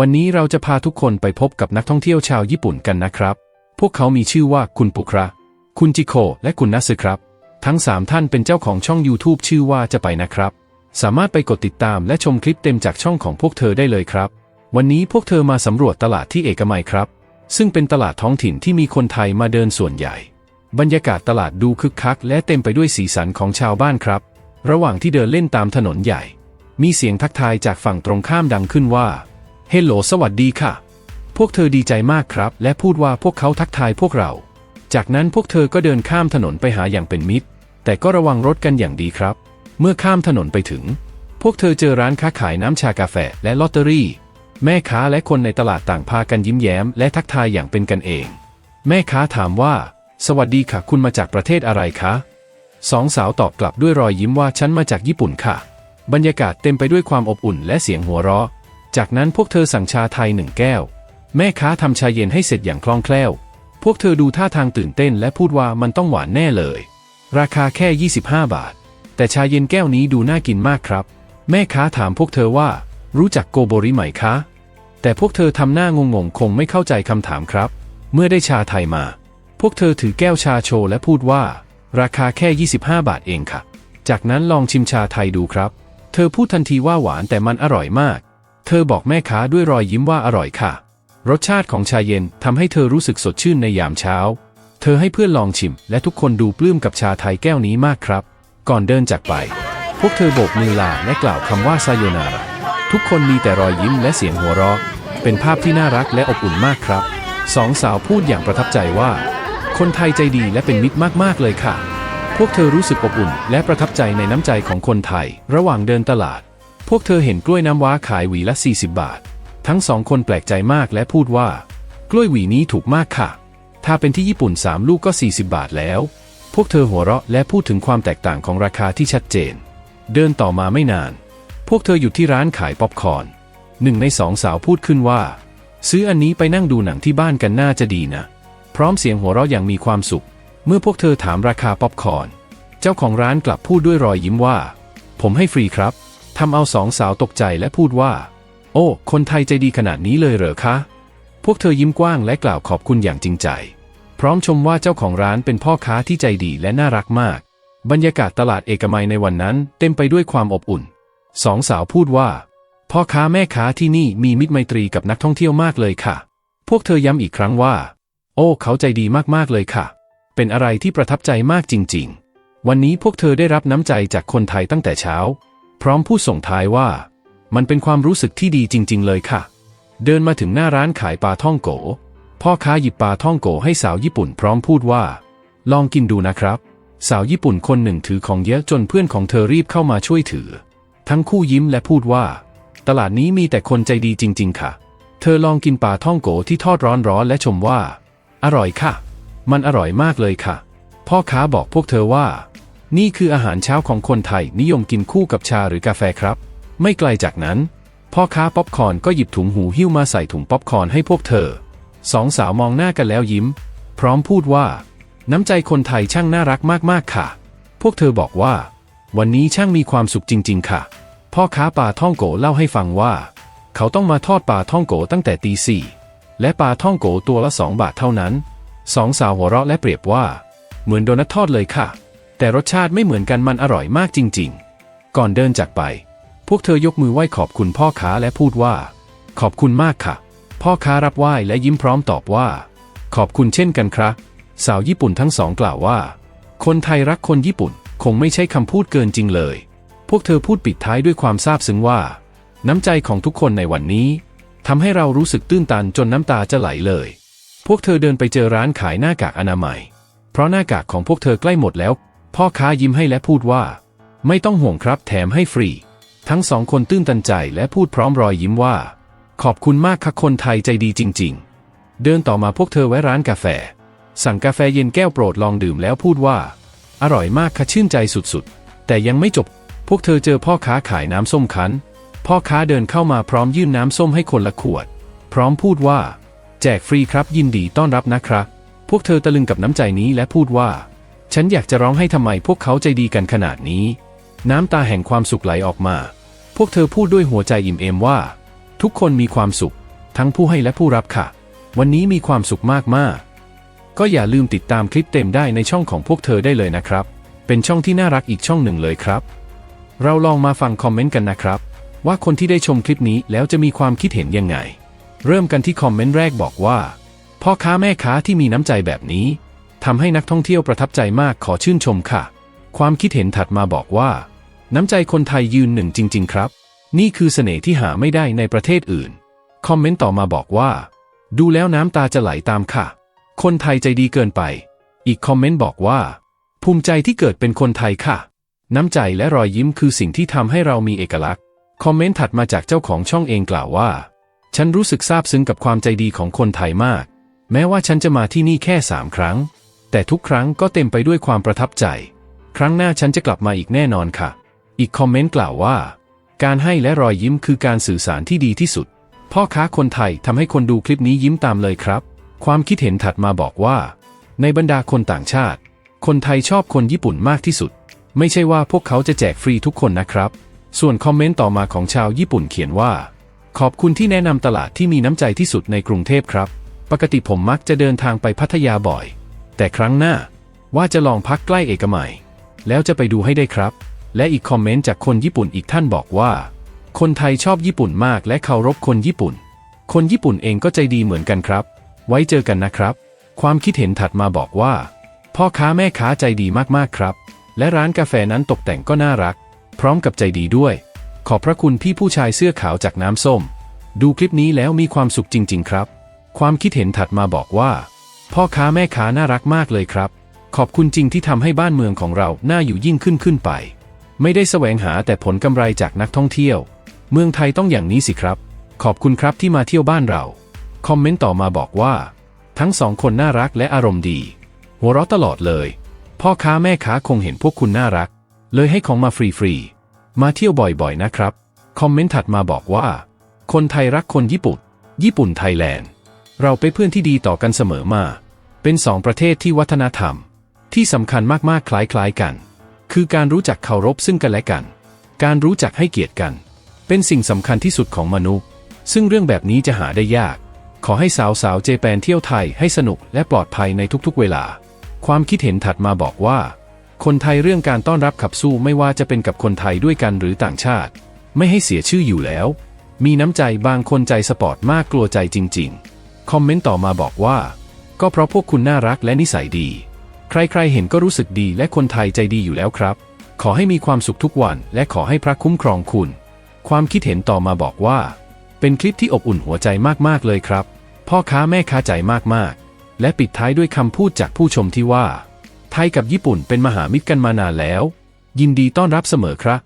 วันนี้เราจะพาทุกคนไปพบกับนักท่องเที่ยวชาวญี่ปุ่นกันนะครับ พวกเขามีชื่อว่าคุณปุคระ คุณจิโคและคุณนัสึครับ ทั้ง 3 ท่านเป็นเจ้าของช่อง YouTube ชื่อว่าจะไปนะครับ สามารถไปกดติดตามและชมคลิปเต็มจากช่องของพวกเธอได้เลยครับ วันนี้พวกเธอมาสำรวจตลาดที่เอกมัยครับ ซึ่งเป็นตลาดท้องถิ่นที่มีคนไทยมาเดินส่วนใหญ่ บรรยากาศตลาดดูคึกคัก และเต็มไปด้วยสีสันของชาวบ้านครับ ระหว่างที่เดินเล่นตามถนนใหญ่ มีเสียงทักทายจากฝั่งตรงข้ามดังขึ้นว่า ฮลโหลสวัสดีค่ะ พวกเธอดีใจมากครับ และพูดว่าพวกเขาทักทายพวกเรา จากนั้นพวกเธอก็เดินข้ามถนนไปหาอย่างเป็นมิตร แต่ก็ระวังรถกันอย่างดีครับ เมื่อข้ามถนนไปถึง พวกเธอเจอร้านค้าขายน้ำชากาแฟและลอตเตอรี่ แม่ค้าและคนในตลาดต่างพากันยิ้มแย้ม และทักทายอย่างเป็นกันเอง แม่ค้าถามว่า สวัสดีค่ะ คุณมาจากประเทศอะไรคะสองสาวตอบกลับด้วยรอยยิ้มว่าฉันมาจากญี่ปุ่นค่ะ บรรยากาศเต็มไปด้วยความอบอุ่นและเสียงหัวเราะ จากนั้นพวกเธอสั่งชาไทยหนึ่งแก้ว แม่ค้าทำชาเย็นให้เสร็จอย่างคล่องแคล่ว พวกเธอดูท่าทางตื่นเต้นและพูดว่ามันต้องหวานแน่เลย ราคาแค่ 25 บาท แต่ชาเย็นแก้วนี้ดูน่ากินมากครับ แม่ค้าถามพวกเธอว่า รู้จักโกโบริไหมคะ แต่พวกเธอทำหน้างงๆคงไม่เข้าใจคำถามครับ เมื่อได้ชาไทยมา พวกเธอถือแก้วชาโชว์และพูดว่า ราคาแค่ 25 บาทเองค่ะ จากนั้นลองชิมชาไทยดูครับ เธอพูดทันทีว่าหวานแต่มันอร่อยมาก เธอบอกแม่ค้าด้วยรอยยิ้มว่าอร่อยค่ะ รสชาติของชาเย็นทำให้เธอรู้สึกสดชื่นในยามเช้า เธอให้เพื่อนลองชิม และทุกคนดูปลื้มกับชาไทยแก้วนี้มากครับ ก่อนเดินจากไป พวกเธอโบกมือลาและกล่าวคำว่าซาโยนาระทุกคนมีแต่รอยยิ้มและเสียงหัวเราะ เป็นภาพที่น่ารักและอบอุ่นมากครับ สองสาวพูดอย่างประทับใจว่า คนไทยใจดีและเป็นมิตรมากๆเลยค่ะ พวกเธอรู้สึกอบอุ่น และประทับใจในน้ำใจของคนไทย ระหว่างเดินตลาด พวกเธอเห็นกล้วยน้ำว้าขายหวีละ 40 บาท ทั้งสองคนแปลกใจมากและพูดว่า กล้วยหวีนี้ถูกมากค่ะ ถ้าเป็นที่ญี่ปุ่น 3 ลูกก็ 40 บาทแล้ว พวกเธอหัวเราะและพูดถึงความแตกต่างของราคาที่ชัดเจน เดินต่อมาไม่นาน พวกเธออยู่ที่ร้านขายป๊อปคอร์นหนึ่งในสองสาวพูดขึ้นว่า ซื้ออันนี้ไปนั่งดูหนังที่บ้านกันน่าจะดีนะ พร้อมเสียงหัวเราะอย่างมีความสุข เมื่อพวกเธอถามราคาป๊อปคอร์นเจ้าของร้านกลับพูดด้วยรอยยิ้มว่า ผมให้ฟรีครับ ทำเอาสองสาวตกใจและพูดว่า โอ้ คนไทยใจดีขนาดนี้เลยเหรอคะ พวกเธอยิ้มกว้างและกล่าวขอบคุณอย่างจริงใจ พร้อมชมว่าเจ้าของร้านเป็นพ่อค้าที่ใจดีและน่ารักมาก บรรยากาศตลาดเอกมัยในวันนั้นเต็มไปด้วยความอบอุ่น สองสาวพูดว่า พ่อค้าแม่ค้าที่นี่มีมิตรไมตรีกับนักท่องเที่ยวมากเลยค่ะ พวกเธอย้ำอีกครั้งว่า โอ้ เขาใจดีมากๆเลยค่ะ เป็นอะไรที่ประทับใจมากจริง ๆ วันนี้พวกเธอได้รับน้ำใจจากคนไทยตั้งแต่เช้า พร้อมพูดส่งท้ายว่า มันเป็นความรู้สึกที่ดีจริง ๆ เลยค่ะ เดินมาถึงหน้าร้านขายปลาท่องโก พ่อค้าหยิบปลาท่องโกให้สาวญี่ปุ่นพร้อมพูดว่า ลองกินดูนะครับ สาวญี่ปุ่นคนหนึ่งถือของเยอะจนเพื่อนของเธอรีบเข้ามาช่วยถือ ทั้งคู่ยิ้มและพูดว่า ตลาดนี้มีแต่คนใจดีจริง ๆ ค่ะ เธอลองกินปลาท่องโกที่ทอดร้อนๆและชมว่า อร่อยค่ะ มันอร่อยมากเลยค่ะ พ่อค้าบอกพวกเธอว่า นี่คืออาหารเช้าของคนไทยนิยมกินคู่กับชาหรือกาแฟครับ ไม่ไกลจากนั้น พ่อค้าป๊อปคอนก็หยิบถุงหูหิ้วมาใส่ถุงป๊อปคอนให้พวกเธอ สองสาวมองหน้ากันแล้วยิ้ม พร้อมพูดว่า น้ำใจคนไทยช่างน่ารักมากๆค่ะ พวกเธอบอกว่า วันนี้ช่างมีความสุขจริง ๆ ค่ะ พ่อค้าปลาท่องโกเล่าให้ฟังว่า เขาต้องมาทอดปลาท่องโกตั้งแต่ตีสี่และปลาท่องโกตัวละสองบาทเท่านั้นสองสาวหัวเราะและเปรียบว่า เหมือนโดนัททอดเลยค่ะ แต่รสชาติไม่เหมือนกันมันอร่อยมากจริง ๆ ก่อนเดินจากไป พวกเธอยกมือไหว้ขอบคุณพ่อค้าและพูดว่า ขอบคุณมากค่ะ พ่อค้ารับไหว้และยิ้มพร้อมตอบว่า ขอบคุณเช่นกันครับ สาวญี่ปุ่นทั้งสองกล่าวว่า คนไทยรักคนญี่ปุ่นคงไม่ใช่คำพูดเกินจริงเลย พวกเธอพูดปิดท้ายด้วยความซาบซึ้งว่า น้ำใจของทุกคนในวันนี้ทำให้เรารู้สึกตื้นตันจนน้ำตาจะไหลเลย พวกเธอเดินไปเจอร้านขายหน้ากากอนามัย เพราะหน้ากากของพวกเธอใกล้หมดแล้ว พ่อค้ายิ้มให้และพูดว่า ไม่ต้องห่วงครับแถมให้ฟรี ทั้งสองคนตื้นตันใจและพูดพร้อมรอยยิ้มว่า ขอบคุณมากค่ะคนไทยใจดีจริง ๆ เดินต่อมาพวกเธอแวะร้านกาแฟ สั่งกาแฟเย็นแก้วโปรดลองดื่มแล้วพูดว่า อร่อยมากค่ะชื่นใจสุดๆ แต่ยังไม่จบ พวกเธอเจอพ่อค้าขายน้ำส้มคั้น พ่อค้าเดินเข้ามาพร้อมยื่นน้ำส้มให้คนละขวด พร้อมพูดว่า แจกฟรีครับยินดีต้อนรับนะครับพวกเธอตะลึงกับน้ำใจนี้และพูดว่า ฉันอยากจะร้องให้ทำไมพวกเขาใจดีกันขนาดนี้ น้ำตาแห่งความสุขไหลออกมา พวกเธอพูดด้วยหัวใจอิ่มเอมว่า ทุกคนมีความสุข ทั้งผู้ให้และผู้รับค่ะ วันนี้มีความสุขมากๆ ก็อย่าลืมติดตามคลิปเต็มได้ในช่องของพวกเธอได้เลยนะครับ เป็นช่องที่น่ารักอีกช่องหนึ่งเลยครับ เราลองมาฟังคอมเมนต์กันนะครับ ว่าคนที่ได้ชมคลิปนี้แล้วจะมีความคิดเห็นยังไง เริ่มกันที่คอมเมนต์แรกบอกว่า พ่อค้าแม่ค้าที่มีน้ำใจแบบนี้ ทำให้นักท่องเที่ยวประทับใจมากขอชื่นชมค่ะ ความคิดเห็นถัดมาบอกว่า น้ำใจคนไทยยืนหนึ่งจริง ๆ ครับ นี่คือเสน่ห์ที่หาไม่ได้ในประเทศอื่น คอมเมนต์ต่อมาบอกว่า ดูแล้วน้ำตาจะไหลตามค่ะ คนไทยใจดีเกินไป อีกคอมเมนต์บอกว่า ภูมิใจที่เกิดเป็นคนไทยค่ะ น้ำใจและรอยยิ้มคือสิ่งที่ทำให้เรามีเอกลักษณ์ คอมเมนต์ถัดมาจากเจ้าของช่องเองกล่าวว่า ฉันรู้สึกซาบซึ้งกับความใจดีของคนไทยมาก แม้ว่าฉันจะมาที่นี่แค่สามครั้ง แต่ทุกครั้งก็เต็มไปด้วยความประทับใจ ครั้งหน้าฉันจะกลับมาอีกแน่นอนค่ะ อีกคอมเมนต์กล่าวว่า การให้และรอยยิ้มคือการสื่อสารที่ดีที่สุด พ่อค้าคนไทยทำให้คนดูคลิปนี้ยิ้มตามเลยครับ ความคิดเห็นถัดมาบอกว่า ในบรรดาคนต่างชาติ คนไทยชอบคนญี่ปุ่นมากที่สุด ไม่ใช่ว่าพวกเขาจะแจกฟรีทุกคนนะครับ ส่วนคอมเมนต์ต่อมาของชาวญี่ปุ่นเขียนว่า ขอบคุณที่แนะนำตลาดที่มีน้ำใจที่สุดในกรุงเทพครับ ปกติผมมักจะเดินทางไปพัทยาบ่อย แต่ครั้งหน้าว่าจะลองพักใกล้เอกมัย แล้วจะไปดูให้ได้ครับ และอีกคอมเมนต์จากคนญี่ปุ่นอีกท่านบอกว่า คนไทยชอบญี่ปุ่นมากและเคารพคนญี่ปุ่น คนญี่ปุ่นเองก็ใจดีเหมือนกันครับ ไว้เจอกันนะครับ ความคิดเห็นถัดมาบอกว่า พ่อค้าแม่ค้าใจดีมากๆครับ และร้านกาแฟนั้นตกแต่งก็น่ารัก พร้อมกับใจดีด้วย ขอบพระคุณพี่ผู้ชายเสื้อขาวจากน้ำส้ม ดูคลิปนี้แล้วมีความสุขจริง ๆ ครับ ความคิดเห็นถัดมาบอกว่า พ่อค้าแม่ค้าน่ารักมากเลยครับ ขอบคุณจริงที่ทำให้บ้านเมืองของเราน่าอยู่ยิ่งขึ้นขึ้นไป ไม่ได้แสวงหาแต่ผลกำไรจากนักท่องเที่ยว เมืองไทยต้องอย่างนี้สิครับ ขอบคุณครับที่มาเที่ยวบ้านเรา คอมเมนต์ต่อมาบอกว่า ทั้งสองคนน่ารักและอารมณ์ดี หัวเราะตลอดเลย พ่อค้าแม่ค้าคงเห็นพวกคุณน่ารัก เลยให้ของมาฟรีๆมาเที่ยวบ่อยๆนะครับ คอมเมนต์ถัดมาบอกว่า คนไทยรักคนญี่ปุ่น ญี่ปุ่นไทยแลนด์ เราเป็นเพื่อนที่ดีต่อกันเสมอมา เป็นสองประเทศที่วัฒนธรรม ที่สำคัญมากๆคล้ายๆกัน คือการรู้จักเคารพซึ่งกันและกัน การรู้จักให้เกียรติกัน เป็นสิ่งสำคัญที่สุดของมนุษย์ ซึ่งเรื่องแบบนี้จะหาได้ยาก ขอให้สาวสาวๆเจแปนเที่ยวไทยให้สนุกและปลอดภัยในทุกๆ เวลา ความคิดเห็นถัดมาบอกว่า คนไทยเรื่องการต้อนรับขับสู้ไม่ว่าจะเป็นกับคนไทยด้วยกันหรือต่างชาติ ไม่ให้เสียชื่ออยู่แล้ว มีน้ำใจบางคนใจสปอร์ตมากกลัวใจจริง ๆ คอมเมนต์ต่อมาบอกว่า ก็เพราะพวกคุณน่ารักและนิสัยดี ใครๆเห็นก็รู้สึกดีและคนไทยใจดีอยู่แล้วครับ ขอให้มีความสุขทุกวันและขอให้พระคุ้มครองคุณ ความคิดเห็นต่อมาบอกว่า เป็นคลิปที่อบอุ่นหัวใจมากๆเลยครับ พ่อค้าแม่ค้าใจมากๆ และปิดท้ายด้วยคำพูดจากผู้ชมที่ว่า ไทยกับญี่ปุ่นเป็นมหามิตรกันมานานแล้ว ยินดีต้อนรับเสมอครับ